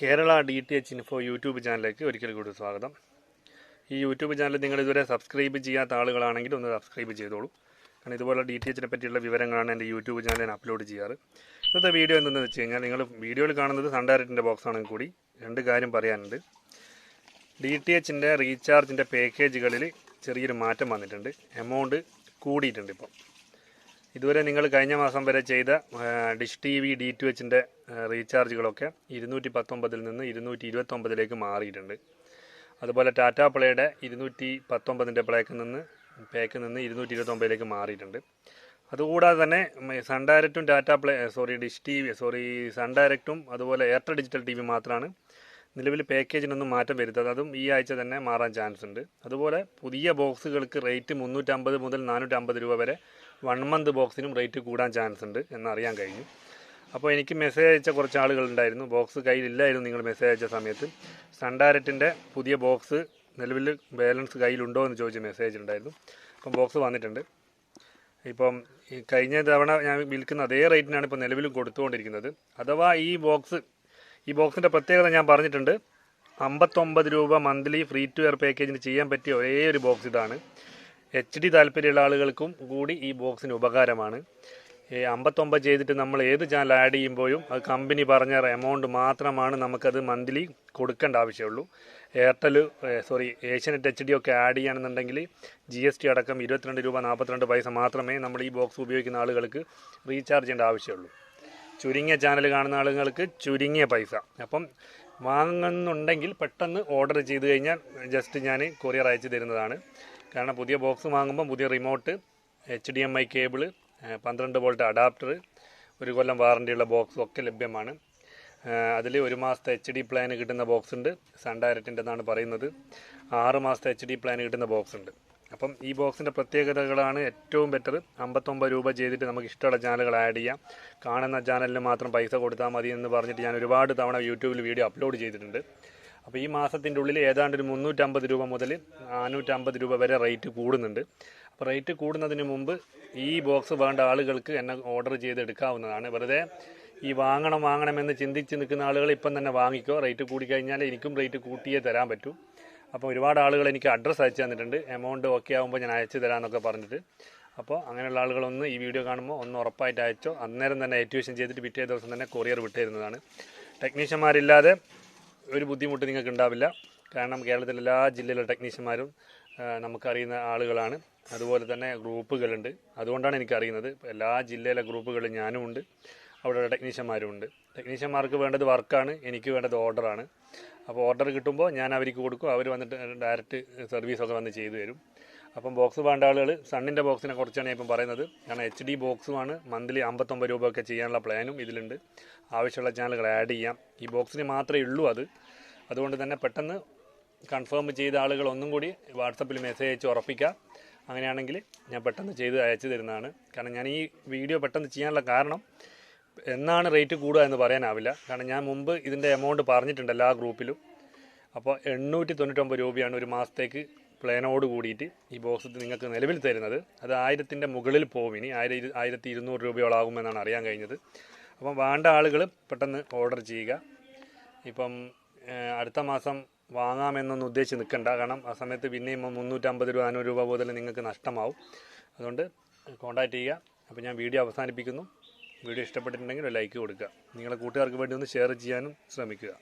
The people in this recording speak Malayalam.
Kerala D T H info YouTube ചാനലിലേക്ക് ഒരിക്കൽ കൂടി സ്വാഗതം. ഈ യൂട്യൂബ് ചാനൽ നിങ്ങൾ ഇതുവരെ സബ്സ്ക്രൈബ് ചെയ്യാത്ത ആളുകളാണെങ്കിൽ ഒന്ന് സബ്സ്ക്രൈബ് ചെയ്തോളൂ. കാരണം ഇതുപോലെ ഡി ടി എച്ചിനെ പറ്റിയുള്ള വിവരങ്ങളാണ് എന്റെ യൂട്യൂബ് ചാനലിൽ അപ്ലോഡ് ചെയ്യാറ്. ഇന്നത്തെ വീഡിയോ എന്തെന്ന് വെച്ച് കഴിഞ്ഞാൽ നിങ്ങൾ വീഡിയോയിൽ കാണുന്നത് സൺഡയറക്റ്റിന്റെ ബോക്സ് ആണെങ്കിൽ കൂടി രണ്ട് കാര്യം പറയാനുണ്ട്. ഡി ടി എച്ചിന്റെ റീചാർജിന്റെ പാക്കേജുകളിൽ ചെറിയൊരു മാറ്റം വന്നിട്ടുണ്ട്. എമൗണ്ട് കൂടിയിട്ടുണ്ട് ഇപ്പോൾ ഇതുവരെ നിങ്ങൾ കഴിഞ്ഞ മാസം വരെ ചെയ്ത dish T V D T എച്ചിന്റെ റീചാർജുകളൊക്കെ ഇരുന്നൂറ്റി പത്തൊമ്പതിൽ നിന്ന് ഇരുന്നൂറ്റി ഇരുപത്തൊമ്പതിലേക്ക് മാറിയിട്ടുണ്ട്. അതുപോലെ ടാറ്റ പ്ലേയുടെ ഇരുന്നൂറ്റി പത്തൊമ്പതിന്റെ പ്ലേക്ക് നിന്ന് പേക്ക് നിന്ന് ഇരുന്നൂറ്റി ഇരുപത്തൊമ്പതിലേക്ക് മാറിയിട്ടുണ്ട്. അതുകൂടാതെ തന്നെ sun ഡയറക്റ്റും Tata play sorry dish T V sorry Sun ഡയറക്റ്റും അതുപോലെ എയർടെൽ ഡിജിറ്റൽ ടി വി മാത്രമാണ് നിലവിൽ പാക്കേജിനൊന്നും മാറ്റം വരുത്തത് അതും ഈ ആഴ്ച തന്നെ മാറാൻ ചാൻസ് ഉണ്ട് അതുപോലെ പുതിയ ബോക്സുകൾക്ക് റേറ്റ് മുന്നൂറ്റമ്പത് മുതൽ നാനൂറ്റമ്പത് രൂപ വരെ വൺ മന്ത് ബോക്സിനും റേറ്റ് കൂടാൻ ചാൻസ് ഉണ്ട് എന്നറിയാൻ കഴിഞ്ഞു. അപ്പോൾ എനിക്ക് മെസ്സേജ് അയച്ച കുറച്ച് ആളുകളുണ്ടായിരുന്നു. ബോക്സ് കയ്യിലില്ലായിരുന്നു നിങ്ങൾ മെസ്സേജ് അയച്ച സമയത്ത്. സൺഡാരറ്റിന്റെ പുതിയ ബോക്സ് നിലവിൽ ബാലൻസ് കയ്യിലുണ്ടോ എന്ന് ചോദിച്ച മെസ്സേജ് ഉണ്ടായിരുന്നു. അപ്പം ബോക്സ് വന്നിട്ടുണ്ട്. ഇപ്പം കഴിഞ്ഞ തവണ ഞാൻ വിൽക്കുന്ന അതേ റേറ്റിനാണ് ഇപ്പോൾ നിലവിലും കൊടുത്തുകൊണ്ടിരിക്കുന്നത്. അഥവാ ഈ ബോക്സ് ഈ ബോക്സിന്റെ പ്രത്യേകത ഞാൻ പറഞ്ഞിട്ടുണ്ട്. അമ്പത്തൊമ്പത് രൂപ മന്ത്ലി ഫ്രീ ടു എയർ പാക്കേജിന് ചെയ്യാൻ പറ്റിയ ഒരേ ഒരു ബോക്സ് ഇതാണ്. എച്ച് ഡി താല്പര്യമുള്ള ആളുകൾക്കും കൂടി ഈ ബോക്സിന് ഉപകാരമാണ്. ഈ അമ്പത്തൊമ്പത് ചെയ്തിട്ട് നമ്മൾ ഏത് ചാനൽ ആഡ് ചെയ്യുമ്പോഴും അത് കമ്പനി പറഞ്ഞ എമൗണ്ട് മാത്രമാണ് നമുക്കത് മന്ത്ലി കൊടുക്കേണ്ട ആവശ്യമുള്ളൂ. Airtel sorry Asianet H D ഒക്കെ ആഡ് ചെയ്യുകയാണെന്നുണ്ടെങ്കിൽ ജി എസ് ടി അടക്കം ഇരുപത്തിരണ്ട് രൂപ നാൽപ്പത്തിരണ്ട് പൈസ മാത്രമേ നമ്മൾ ഈ ബോക്സ് ഉപയോഗിക്കുന്ന ആളുകൾക്ക് റീചാർജ് ചെയ്യേണ്ട ആവശ്യമുള്ളൂ. ചുരുങ്ങിയ ചാനൽ കാണുന്ന ആളുകൾക്ക് ചുരുങ്ങിയ പൈസ. അപ്പം വാങ്ങുന്നുണ്ടെങ്കിൽ പെട്ടെന്ന് ഓർഡർ ചെയ്ത് കഴിഞ്ഞാൽ ജസ്റ്റ് ഞാൻ കൊറിയർ അയച്ചു തരുന്നതാണ്. കാരണം പുതിയ ബോക്സ് വാങ്ങുമ്പോൾ പുതിയ remote H D M I cable പന്ത്രണ്ട് വോൾട്ട് അഡാപ്റ്റർ ഒരു കൊല്ലം വാറണ്ടിയുള്ള ബോക്സും ഒക്കെ ലഭ്യമാണ്. അതിൽ ഒരു മാസത്തെ എച്ച് ഡി പ്ലാൻ കിട്ടുന്ന ബോക്സ് ഉണ്ട് സൺ ഡയറക്റ്റിന്റെ എന്നാണ് പറയുന്നത്. ആറ് മാസത്തെ എച്ച് ഡി പ്ലാൻ കിട്ടുന്ന ബോക്സ് ഉണ്ട് അപ്പം ഈ ബോക്സിന്റെ പ്രത്യേകതകളാണ് ഏറ്റവും ബെറ്റർ അമ്പത്തൊമ്പത് രൂപ ചെയ്തിട്ട് നമുക്ക് ഇഷ്ടമുള്ള ചാനലുകൾ ആഡ് ചെയ്യാം. കാണുന്ന ചാനലിന് മാത്രം പൈസ കൊടുത്താൽ മതി എന്ന് പറഞ്ഞിട്ട് ഞാൻ ഒരുപാട് തവണ യൂട്യൂബിൽ വീഡിയോ അപ്ലോഡ് ചെയ്തിട്ടുണ്ട്. അപ്പോൾ ഈ മാസത്തിന്റെ ഉള്ളിൽ ഏതാണ്ട് ഒരു മുന്നൂറ്റമ്പത് രൂപ മുതൽ നാനൂറ്റമ്പത് രൂപ വരെ റേറ്റ് കൂടുന്നുണ്ട്. അപ്പോൾ റേറ്റ് കൂടുന്നതിന് മുമ്പ് ഈ ബോക്സ് വേണ്ട ആളുകൾക്ക് എന്നെ ഓർഡർ ചെയ്ത് എടുക്കാവുന്നതാണ് വെറുതെ ഈ വാങ്ങണം വാങ്ങണമെന്ന് ചിന്തിച്ച് നിൽക്കുന്ന ആളുകൾ ഇപ്പം തന്നെ വാങ്ങിക്കോ. റേറ്റ് കൂടിക്കഴിഞ്ഞാൽ എനിക്കും റേറ്റ് കൂട്ടിയേ തരാൻ പറ്റൂ. അപ്പോൾ ഒരുപാട് ആളുകൾ എനിക്ക് അഡ്രസ്സ് അയച്ചു തന്നിട്ടുണ്ട്. എമൗണ്ട് ഓക്കെ ആകുമ്പോൾ ഞാൻ അയച്ചു തരാമെന്നൊക്കെ പറഞ്ഞിട്ട്. അപ്പോൾ അങ്ങനെയുള്ള ആളുകളൊന്ന് ഈ വീഡിയോ കാണുമ്പോൾ ഒന്ന് ഉറപ്പായിട്ട് അയച്ചോ. അന്നേരം തന്നെ ആക്ടിവേഷൻ ചെയ്തിട്ട് പിറ്റേ ദിവസം തന്നെ കൊറിയർ വിട്ടിരുന്നതാണ്. ടെക്നീഷ്യന്മാരില്ലാതെ ഒരു ബുദ്ധിമുട്ട് നിങ്ങൾക്ക് ഉണ്ടാവില്ല. കാരണം കേരളത്തിലെ എല്ലാ ജില്ലയിലെ ടെക്നീഷ്യന്മാരും നമുക്കറിയുന്ന ആളുകളാണ്. അതുപോലെ തന്നെ ഗ്രൂപ്പുകളുണ്ട്. അതുകൊണ്ടാണ് എനിക്കറിയുന്നത് എല്ലാ ജില്ലയിലെ ഗ്രൂപ്പുകളിൽ ഞാനും ഉണ്ട്. അവിടെ ടെക്നീഷ്യന്മാരും ഉണ്ട്. ടെക്നീഷ്യന്മാർക്ക് വേണ്ടത് വർക്കാണ് എനിക്ക് വേണ്ടത് ഓർഡറാണ് അപ്പോൾ ഓർഡർ കിട്ടുമ്പോൾ ഞാൻ അവർക്ക് കൊടുക്കും. അവർ വന്നിട്ട് ഡയറക്റ്റ് സർവീസൊക്കെ വന്ന് ചെയ്തു തരും. അപ്പം ബോക്സ് വേണ്ട ആളുകൾ സണ്ണിന്റെ ബോക്സിനെ കുറിച്ചാണ് ഞാൻ ഇപ്പം പറയുന്നത്. കാരണം എച്ച് ഡി ബോക്സുമാണ് മന്ത്ലി അമ്പത്തൊമ്പത് രൂപ ഒക്കെ ചെയ്യാനുള്ള പ്ലാനും ഇതിലുണ്ട്. ആവശ്യമുള്ള ചാനലുകൾ ആഡ് ചെയ്യാം. ഈ ബോക്സിന് മാത്രമേ ഉള്ളൂ അത്. അതുകൊണ്ട് തന്നെ പെട്ടെന്ന് കൺഫേം ചെയ്ത ആളുകൾ ഒന്നും കൂടി വാട്സപ്പിൽ മെസ്സേജ് അയച്ച് ഉറപ്പിക്കാം. അങ്ങനെയാണെങ്കിൽ ഞാൻ പെട്ടെന്ന് ചെയ്ത് അയച്ചു തരുന്നതാണ്. കാരണം ഞാൻ ഈ വീഡിയോ പെട്ടെന്ന് ചെയ്യാനുള്ള കാരണം എന്നാണ് റേറ്റ് കൂടുക എന്ന് പറയാനാവില്ല. കാരണം ഞാൻ മുമ്പ് ഇതിന്റെ എമൗണ്ട് പറഞ്ഞിട്ടുണ്ട് എല്ലാ ഗ്രൂപ്പിലും അപ്പോൾ എണ്ണൂറ്റി തൊണ്ണൂറ്റൊമ്പത് രൂപയാണ് ഒരു മാസത്തേക്ക് പ്ലാനോട് കൂടിയിട്ട് ഈ ബോക്സ് നിങ്ങൾക്ക് നിലവിൽ തരുന്നത്. അത് ആയിരത്തിന്റെ മുകളിൽ പോകും ഇനി. ആയിരം ആയിരത്തി ഇരുന്നൂറ് രൂപയോളാകുമെന്നാണ് അറിയാൻ കഴിഞ്ഞത്. അപ്പം വേണ്ട ആളുകൾ പെട്ടെന്ന് ഓർഡർ ചെയ്യുക. ഇപ്പം അടുത്ത മാസം വാങ്ങാമെന്നൊന്നും ഉദ്ദേശിച്ച് നിൽക്കണ്ട. കാരണം ആ സമയത്ത് പിന്നെയും മുന്നൂറ്റമ്പത് രൂപ നാനൂറ് രൂപ മുതൽ നിങ്ങൾക്ക് നഷ്ടമാവും. അതുകൊണ്ട് കോൺടാക്റ്റ് ചെയ്യുക. അപ്പോൾ ഞാൻ വീഡിയോ അവസാനിപ്പിക്കുന്നു. വീഡിയോ ഇഷ്ടപ്പെട്ടിട്ടുണ്ടെങ്കിൽ ഒരു ലൈക്ക് കൊടുക്കുക. നിങ്ങളെ കൂട്ടുകാർക്ക് വേണ്ടി ഒന്ന് ഷെയർ ചെയ്യാനും ശ്രമിക്കുക.